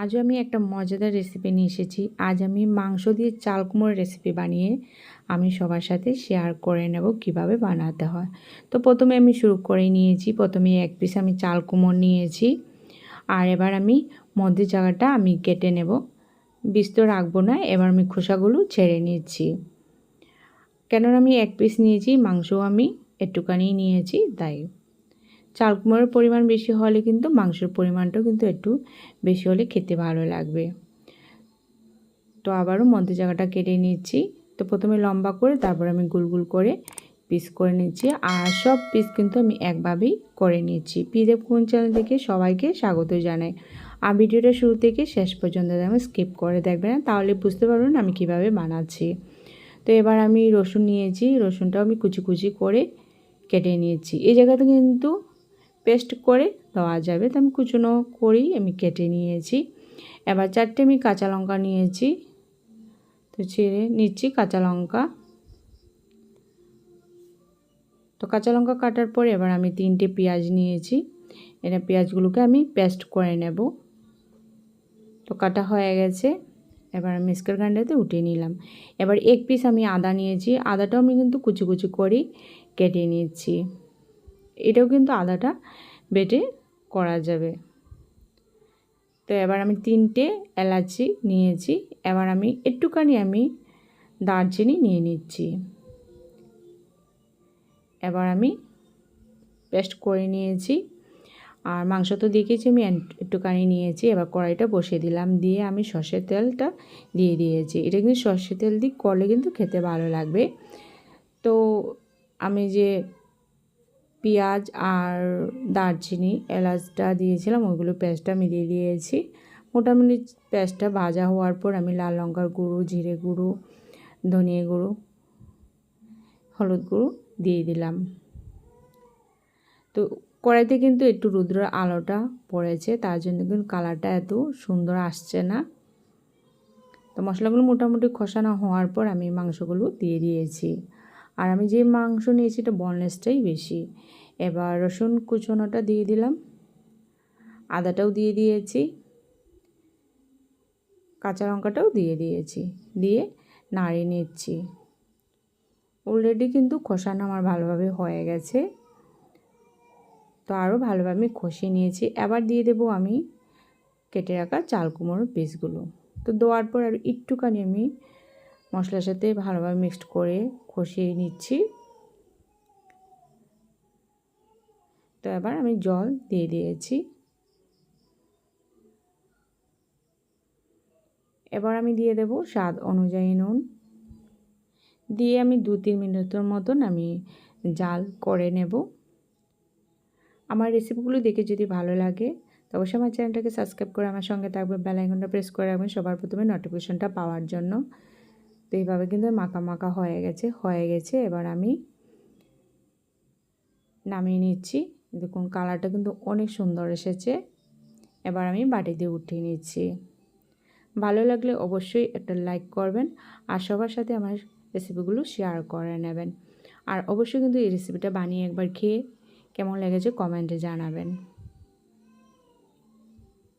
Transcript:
আজও আমি একটা মজাদার রেসিপি নিয়ে এসেছি। আজ আমি মাংস দিয়ে চাল কুমড়োর রেসিপি বানিয়ে আমি সবার সাথে শেয়ার করে নেব কীভাবে বানাতে হয়। তো প্রথমে আমি শুরু করে নিয়েছি। প্রথমে এক পিস আমি চাল কুমড়ো নিয়েছি। আর এবার আমি মধ্যে জায়গাটা আমি কেটে নেব। বিস্ত রাখব না, এবার আমি খোসাগুলো ছেড়ে নিচ্ছি। কেননা আমি এক পিস নিয়েছি, মাংসও আমি একটুখানি নিয়েছি, তাই। চাল কুমড়োর পরিমাণ বেশি হলে কিন্তু মাংসের পরিমাণটাও কিন্তু একটু বেশি হলে খেতে ভালো লাগবে। তো আবারও মধ্যে জায়গাটা কেটে নিচ্ছি। তো প্রথমে লম্বা করে, তারপর আমি গুল করে পিস করে নিচ্ছি। আর সব পিস কিন্তু আমি একভাবেই করে নিচ্ছি। পিদেব কোন চ্যানেল থেকে সবাইকে স্বাগত জানাই। আর ভিডিওটা শুরু থেকে শেষ পর্যন্ত আমি স্কিপ করে দেখবেন, তাহলে বুঝতে পারবেন আমি কীভাবে বানাচ্ছি। তো এবার আমি রসুন নিয়েছি, রসুনটাও আমি কুচি কুচি করে কেটে নিয়েছি। এই জায়গাতে কিন্তু পেস্ট করে দেওয়া যাবে। তো আমি কুচনো করেই আমি কেটে নিয়েছি। এবার চারটে আমি কাঁচা লঙ্কা নিয়েছি। তো ছেড়ে নিচ্ছি কাঁচা লঙ্কা। তো কাঁচা লঙ্কা কাটার পর এবার আমি তিনটে পেঁয়াজ নিয়েছি। এটা পেঁয়াজগুলোকে আমি পেস্ট করে নেব। তো কাটা হয়ে গেছে। এবার আমি মিক্সার গ্রাইন্ডারতে উঠিয়ে নিলাম। এবার এক পিস আমি আদা নিয়েছি। আদাটাও আমি কিন্তু কুচি কুচি করেই কেটে নিয়েছি এটাও কিন্তু আদাটা বেটে করা যাবে। তো এবার আমি তিনটে এলাচি নিয়েছি। এবার আমি একটুখানি আমি দারচিনি নিয়ে নিচ্ছি। এবার আমি পেস্ট করে নিয়েছি। আর মাংস তো দেখেছি আমি একটুখানি নিয়েছি। এবার কড়াইটা বসিয়ে দিলাম। দিয়ে আমি সর্ষের তেলটা দিয়ে দিয়েছি। এটা কিন্তু সর্ষের তেল দিয়ে করলে কিন্তু খেতে ভালো লাগবে। তো আমি যে পেঁয়াজ আর দারচিনি এলাচটা দিয়েছিলাম, ওইগুলো পেঁয়াজটা আমি দিয়ে দিয়েছি। মোটামুটি পেঁয়াজটা ভাজা হওয়ার পর আমি লাল লঙ্কার গুঁড়ো, জিরে গুঁড়ো, ধনিয়া গুঁড়ো, হলুদ গুঁড়ো দিয়ে দিলাম। তো কড়াইতে কিন্তু একটু রুদ্র আলোটা পড়েছে, তার জন্য কিন্তু কালারটা এত সুন্দর আসছে না। তো মশলাগুলো মোটামুটি খসানো হওয়ার পর আমি মাংসগুলো দিয়ে দিয়েছি। আর আমি যে মাংস নিয়েছি এটা বনলেসটাই বেশি। এবার রসুন কুচোনোটা দিয়ে দিলাম। আদাটাও দিয়ে দিয়েছি। কাঁচা লঙ্কাটাও দিয়ে দিয়েছি। দিয়ে নাড়িয়ে নিচ্ছি। অলরেডি কিন্তু খসানো আমার ভালোভাবে হয়ে গেছে। তো আরও ভালোভাবে আমি খসিয়ে নিয়েছি। এবার দিয়ে দেবো আমি কেটে রাখা চাল কুমড়োর পিসগুলো। তো দেওয়ার পর আর একটুখানি আমি মশলার সাথে ভালোভাবে মিক্সড করে কষিয়ে নিচ্ছি। তো এবার আমি জল দিয়ে দিয়েছি। এবার আমি দিয়ে দেব স্বাদ অনুযায়ী নুন। দিয়ে আমি দু তিন মিনিটের মতন আমি জাল করে নেব। আমার রেসিপিগুলো দেখে যদি ভালো লাগে, তো অবশ্যই আমার চ্যানেলটাকে সাবস্ক্রাইব করে আমার সঙ্গে থাকবে বেলাইকনটা প্রেস করে রাখবেন সবার প্রথমে নোটিফিকেশনটা পাওয়ার জন্য। তো এইভাবে কিন্তু মাখা মাখা হয়ে গেছে হয়ে গেছে। এবার আমি নামিয়ে নিচ্ছি। দেখুন, কালারটা কিন্তু অনেক সুন্দর এসেছে। এবার আমি বাটি দিয়ে উঠিয়ে নিচ্ছি। ভালো লাগলে অবশ্যই একটা লাইক করবেন আর সবার সাথে আমার রেসিপিগুলো শেয়ার করে নেবেন। আর অবশ্যই কিন্তু এই রেসিপিটা বানিয়ে একবার খেয়ে কেমন লেগেছে কমেন্টে জানাবেন।